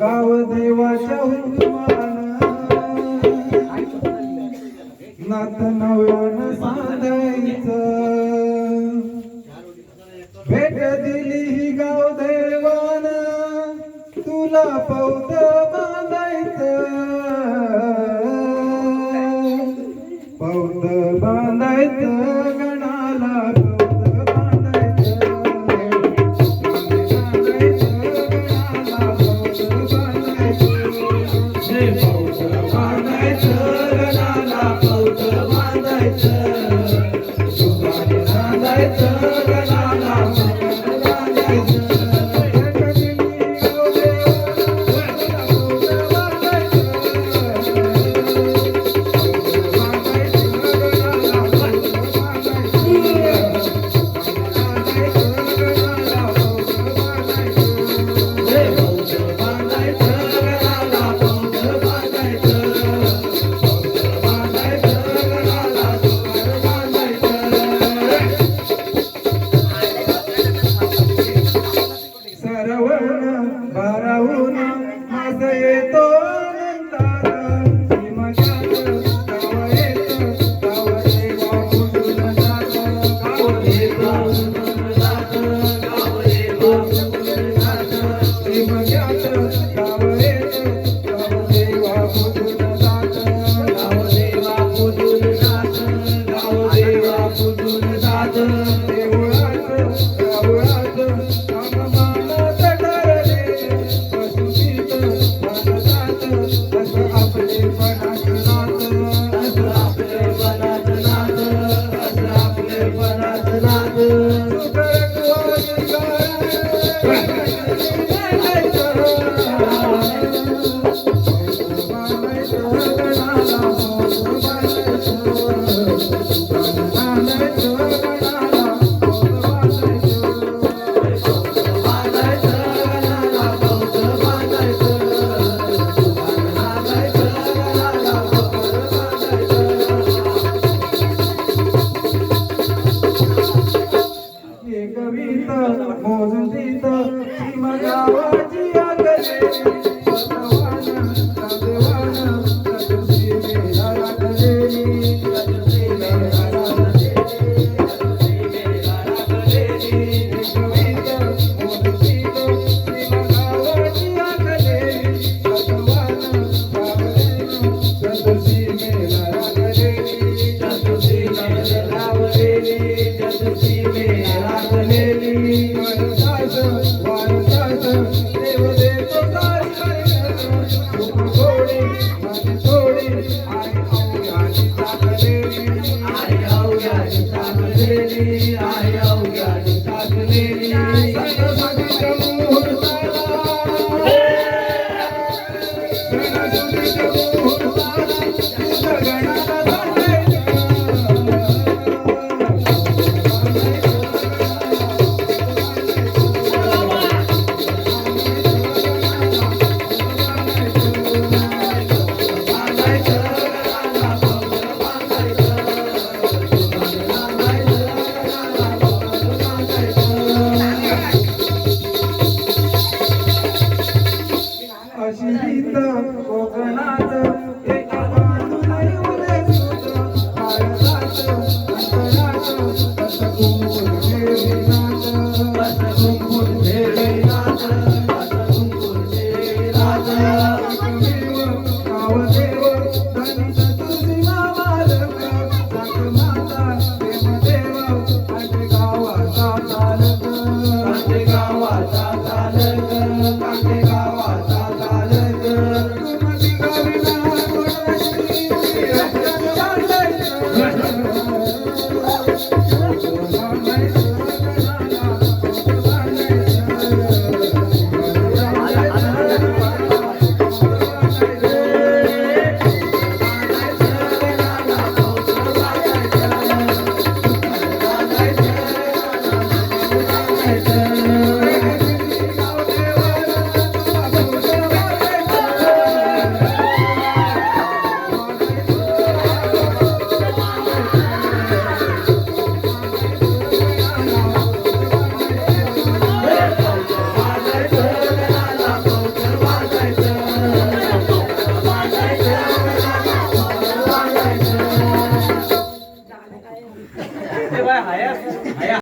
गाव देवाच्या हुकुमान नाथ नव्यानं सांगायचं. भेट दिली ही गाव देवान तुला पौत बांधायचं. पौत बांधायचं செய்ய Thank you. مو سنتي ته Thank you.